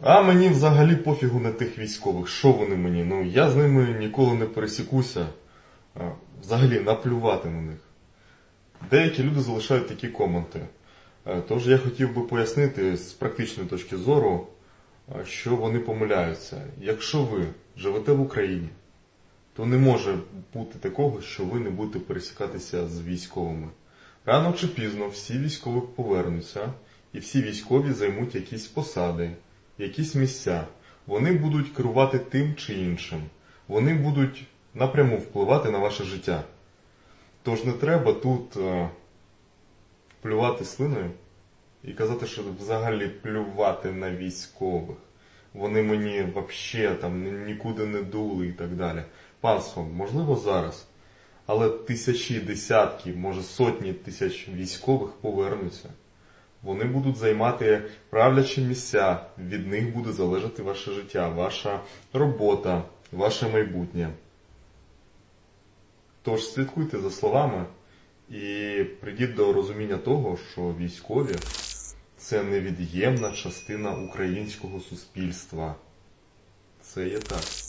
А мені взагалі пофігу на тих військових. Що вони мені? Ну я з ними ніколи не пересікуся. Взагалі наплювати на них. Деякі люди залишають такі коменти. Е, Тож я хотів би пояснити з практичної точки зору, що вони помиляються. Якщо ви живете в Україні, то не може бути такого, що ви не будете пересікатися з військовими. Рано чи пізно всі військові повернуться, і всі військові займуть якісь посади, якісь місця. Вони будуть керувати тим чи іншим. Вони будуть напряму впливати на ваше життя. Тож не треба тут е, плювати слиною і казати, що взагалі плювати на військових. Вони мені взагалі там нікуди не дули і так далі. Панство, можливо, зараз. Але тисячі, десятки, може сотні тисяч військових повернуться. Вони будуть займати правлячі місця, від них буде залежати ваше життя, ваша робота, ваше майбутнє. Тож слідкуйте за словами і прийдіть до розуміння того, що військові це невід'ємна частина українського суспільства. Це є так.